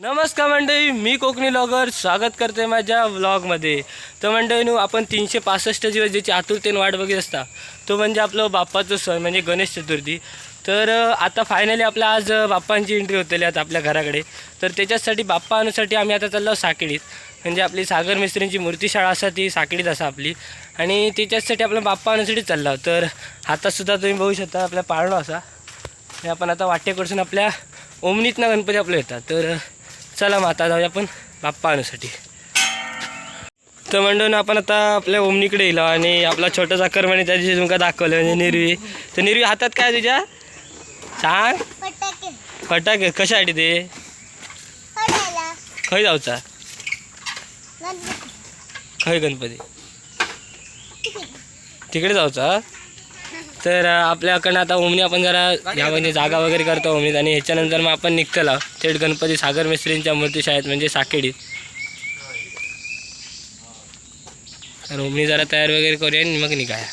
नमस्कार मंडळी मी कोकणी ब्लॉगर स्वागत करते माझ्या व्लॉगमध्ये. तर मंडळीनो आपण तीनशे पासष्ट दिवस ज्याची आतुरतेने वाट बघत असता तो म्हणजे आपलं बाप्पाचं सण म्हणजे गणेश चतुर्थी. तर आता फायनली आपला आज बाप्पांची एंट्री होतेली आता आपल्या घराकडे. तर त्याच्यासाठी बाप्पा आणूसाठी आम्ही आता चाललो साखळीत म्हणजे आपली सागर मिस्त्रींची मूर्तीशाळा असा ती साखळीत असा आपली. आणि त्याच्यासाठी आपलं बाप्पा आणण्यासाठी चाललो तर हातातसुद्धा तुम्ही बघू शकता आपल्या पाळणं असा. हे आपण आता वाटेकडसून आपल्या ओमनीतनं गणपती आपलं येतात. तर चला मग आता जाऊया आपण बाप्पा आणण्यासाठी. तर म्हणून आपण आता आपल्या ओमनीकडे येलो आणि आपला छोटासा कर्मणी त्या दिवशी तुमका दाखवलं म्हणजे निर्वी. तर निर्वी हातात काय तुझ्या? सांग. फटाके. कशासाठी ते? खय जाऊचा? खय गणपती. तिकडे जाऊचा? तर आपल्याकडनं आता ओमनी आपण जरा ह्या म्हणजे जागा वगैरे करतो ओमनीत आणि ह्याच्यानंतर मग आपण निघतला. थेट गणपती सागर मिस्त्रींच्या मूर्तीशाळेत म्हणजे साकेडीत तर ओमनी जरा तयार वगैरे करूया आणि मग निघाया.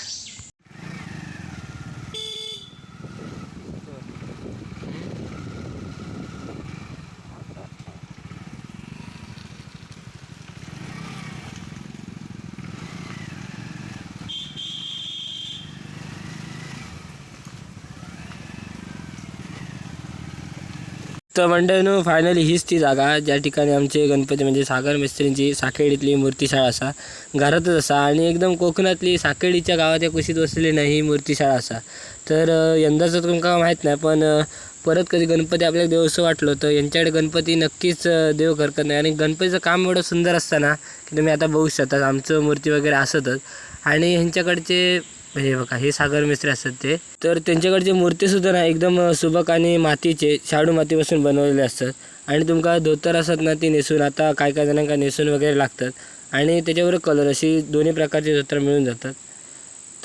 तर मंडळीनं फायनली हीच ती जागा ज्या ठिकाणी आमचे गणपती म्हणजे सागर मिस्त्रींची साखेडीतली मूर्तीशाळा असा. घरातच असा आणि एकदम कोकणातली साखेडीच्या गावात या कुशीत वसलेली नाही ही मूर्तीशाळा असा. तर यंदाचं तुमका माहीत नाही पण परत कधी गणपती आपल्याला देवसं वाटलं तर यांच्याकडे गणपती नक्कीच देव करकत नाही. आणि गणपतीचं काम एवढं सुंदर असताना की तुम्ही आता बघू शकता आमचं मूर्ती वगैरे असतच. आणि ह्यांच्याकडचे हे बघा हे सागर मिस्त्री असतात ते. तर त्यांच्याकडचे मूर्तीसुद्धा ना एकदम सुबक आणि मातीचे शाडू मातीपासून बनवलेले असतात. आणि तुमका धोतर असतात ना ती नेसून आता काय काय जणांका नेसून वगैरे लागतात. आणि त्याच्यावर कलर अशी दोन्ही प्रकारचे धोतर मिळून जातात.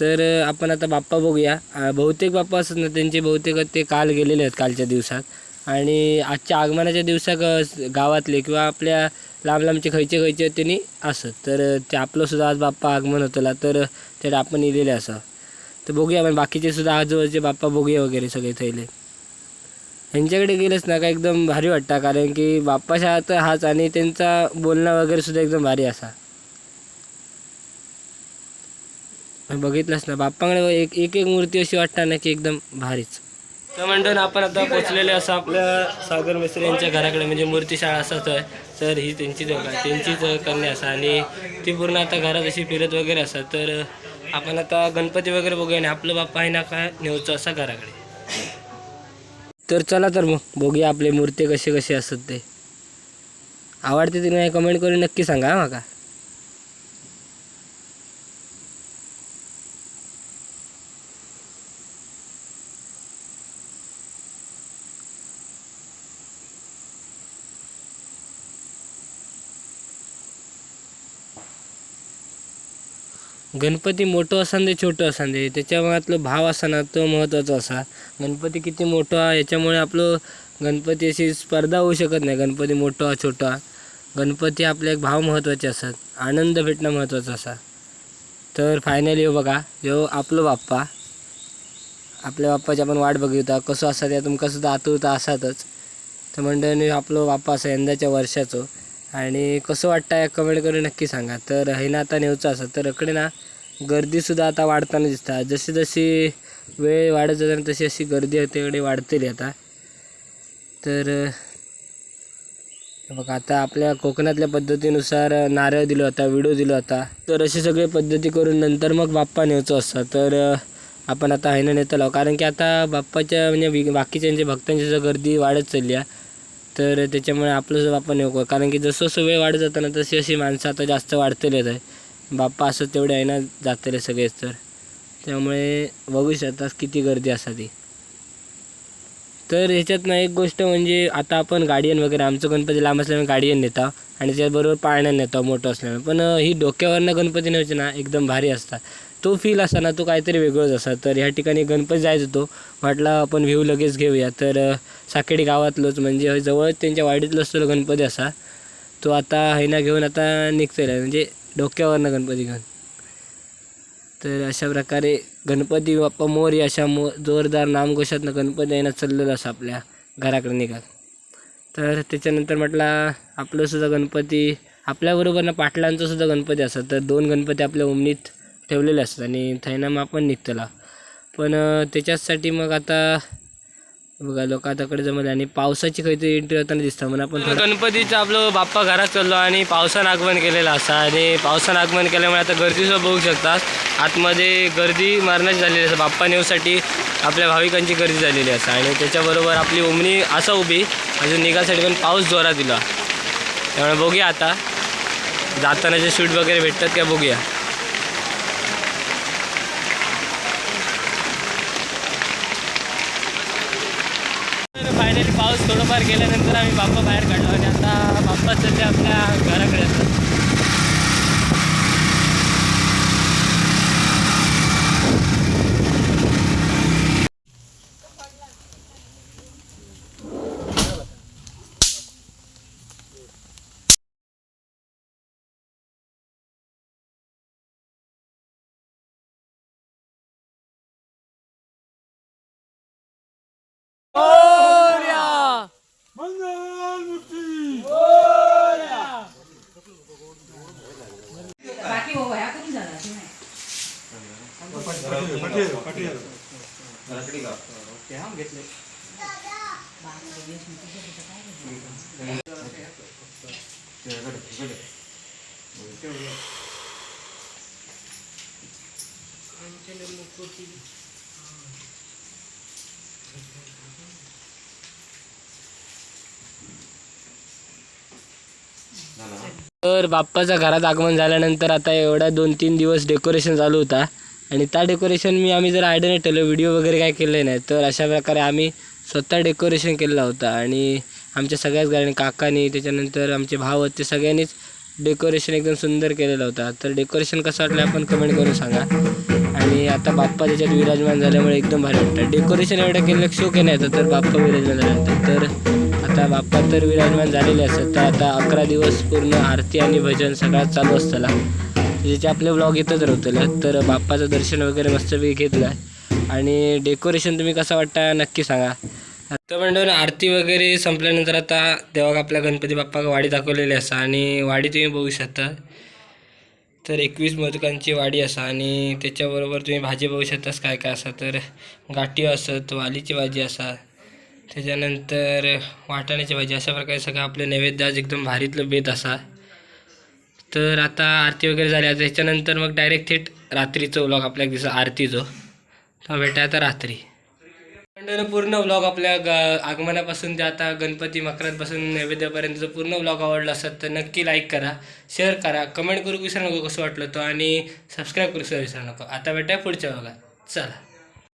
तर आपण आता बाप्पा बघूया. बहुतेक बाप्पा असतात ना त्यांचे बहुतेक ते काल गेलेले आहेत कालच्या दिवसात. आणि आजच्या आगमनाच्या दिवसाक गावातले किंवा आपल्या लांब लांबचे खयचे खंयचे त्यांनी असं तर ते आपलंसुद्धा आज बाप्पा आगमन होतला. तर त्याला आपण इलेले असं. तर बघूया पण बाकीचे सुद्धा आजूबाजूचे बाप्पा बघूया वगैरे सगळे थैले. ह्यांच्याकडे गेलेच ना का एकदम भारी वाटतं. कारण की बाप्पा शाळा तर हाच आणि त्यांचा बोलणं वगैरे सुद्धा एकदम भारी असा. बघितलंच ना बाप्पाकडे एक एक एक मूर्ती अशी वाटता ना की एकदम भारीच. तर म्हणतो ना आपण आता पोचलेले असं आपल्या सागर मिस्त्री यांच्या घराकडे म्हणजे मूर्तीशाळा असंच आहे. तर ही त्यांची जागा आहे. त्यांचीच कन्या असा. आणि ती पूर्ण आता घरात अशी फिरत वगैरे असा तर आपण आता गणपती वगैरे बघूया. आणि आपलं बाप्पा आहे ना काय नेऊचं असा घराकडे. तर चला तर मग बघूया आपले मूर्ती कसे कसे असत ते. आवडते तिने नाही कमेंट करून नक्की सांगा हा माका. गणपती मोठं असान दे छोटं असान दे त्याच्यामुळे आपलं भाव असा ना तो महत्त्वाचा असा. गणपती किती मोठा आहे याच्यामुळे आपलं गणपती अशी स्पर्धा होऊ शकत नाही. गणपती मोठा छोटा. गणपती आपले एक भाव महत्त्वाचे असतात. आनंद भेटणं महत्त्वाचं असा. तर फायनली हो बघा. ह्यो आपलं बाप्पा. आपल्या बाप्पाची आपण वाट बघिता कसं असा त्या तुमका सुद्धा आतुरता असातच. तर मंडळीने आपलं बाप्पा असं यंदाच्या वर्षाचं. आणि कसं वाटतं या कमेंट करून नक्की सांगा. तर हे ना आता नेऊचं असं. तर इकडे ना गर्दीसुद्धा आता वाढताना दिसतात जशी जशी वेळ वाढत जाताना तशी अशी गर्दी तिकडे वाढतेली आता. तर बघ बघा आता आपल्या कोकणातल्या पद्धतीनुसार नारळ दिला होता विडो दिला होता. तर अशी सगळी पद्धती करून नंतर मग बाप्पा नेऊचो असतं. तर आपण आता आहे ना नेतो कारण की आता बाप्पाच्या म्हणजे बाकीच्यांच्या भक्तांची जर गर्दी वाढत चालली आहे. तर त्याच्यामुळे आपलं सुद्धा बाप्पा नको कारण की जसं जसं वेळ वाढत जातं ना तशी अशी माणसं आता जास्त वाढतेलेच आहे बाप्पा असं तेवढे आहे ना जातले सगळेच तर. त्यामुळे बघू शकतात किती गर्दी असा ती तर ह्याच्यात ना एक गोष्ट म्हणजे आता आपण गाडियन वगैरे आमचं गणपती लांब असल्यामुळे गाडियन नेता. आणि त्याचबरोबर पाळण्यात नेता मोठं असल्यामुळे. पण ही डोक्यावरनं गणपती न्यायचे ना एकदम भारी असतात. तो फील असा ना तो काहीतरी वेगळंच असा तर ह्या ठिकाणी गणपती जायचं होतो. म्हटलं आपण व्ह्यू लगेच घेऊया. तर साकेडी गावातलोच म्हणजे जवळच त्यांच्या वाडीतलोच तो गणपती असा. तो आता हैना घेऊन आता निघतोय म्हणजे डोक्यावरनं गणपती घेऊन. तर अशा प्रकारे गणपती बाप्पा मोरी अशा मो जोरदार नामघोषातनं गणपती येणं चाललेलं असं आपल्या घराकडे निघाल. तर त्याच्यानंतर म्हटलं आपलं सुद्धा गणपती आपल्याबरोबर ना पाटलांचा सुद्धा गणपती असतात तर दोन गणपती आपल्या उमनीत ठेवलेले असतात आणि थैना मग आपण निघतला. पण त्याच्याचसाठी मग आता बघा लोक आताकडे जमले आणि पावसाची काहीतरी एंट्री होताना दिसतं. म्हणून आपण गणपतीचं आपलं बाप्पा घरात चाललो आणि पावसानं आगमन केलेलं असं. आणि पावसानं आगमन केल्यामुळे आता गर्दीसुद्धा बघू शकतात. आतमध्ये गर्दी मारण्याची झालेली असं. बाप्पा नेऊसाठी आपल्या भाविकांची गर्दी झालेली असं. आणि त्याच्याबरोबर आपली उमणी असं उभी. अजून निघासाठी पण पाऊस जोरात दिला. त्यामुळे बघूया आता. जाताना जे शूट वगैरे भेटतात का? बघूया तर फायनली पाऊस थोडंफार गेल्यानंतर आम्ही बाप्पा बाहेर काढलो आणि आता बाप्पा सध्या आपल्या घराकडे असतात तर बाप्पाच्या घरात आगमन झाल्यानंतर आता एवढा दोन तीन दिवस डेकोरेशन चालू होता. आणि त्या डेकोरेशन मी आम्ही जर आयडिया नाही ठेवलं व्हिडिओ वगैरे काय केले नाही तर अशा प्रकारे आम्ही स्वतः डेकोरेशन केलेला होता. आणि आमच्या सगळ्याच गाड्यांनी काकानी त्याच्यानंतर आमचे भाव होते ते सगळ्यांनीच डेकोरेशन एकदम सुंदर केलेला होता. तर डेकोरेशन कसं वाटलं आपण कमेंट करून सांगा. आणि आता बाप्पा त्याच्यात विराजमान झाल्यामुळे एकदम भारी वाटतं. डेकोरेशन एवढं केलं शो केलं येतं तर बाप्पा विराजमान झाल्यानंतर. तर आता बाप्पा तर विराजमान झालेले असतात. तर आता अकरा दिवस पूर्ण आरती आणि भजन सगळ्यात चालू असताना म्हणजे ज्याचे आपले ब्लॉग येतच राहतले तर बाप्पाचं दर्शन वगैरे मस्तपैकी घेतलं. आणि डेकोरेशन तुम्ही कसं वाटतं नक्की सांगा. आता म्हणून आरती वगैरे संपल्यानंतर आता देवाक आपल्या गणपती बाप्पा वाडी दाखवलेली असा आणि वाडी तुम्ही बघू शकता. तर एकवीस मोदकांची वाडी असा आणि त्याच्याबरोबर तुम्ही भाजी बघू शकतास काय काय असा तर गाठी असत वालीची भाजी असा त्याच्यानंतर वाटाण्याची भाजी अशा प्रकारे सगळं आपले नैवेद्य आज एकदम भारीतलं बेत असा तर आता आरती वगैरे झाली. आता त्याच्यानंतर मग डायरेक्ट थेट रात्रीचं व्लॉग आपल्या दिवसा आरतीचं. तर भेटा आता रात्री. मंडळी पूर्ण व्लॉग आपल्या ग आगमनापासून ते आता गणपती मकरांपासून नैवेद्यापर्यंतचं पूर्ण व्लॉग आवडला असेल तर नक्की लाईक करा शेअर करा कमेंट करू विसरू नको कसं वाटलं तो आणि सबस्क्राईब करू विसरू नको. आता भेटा पुढच्या भागात चला.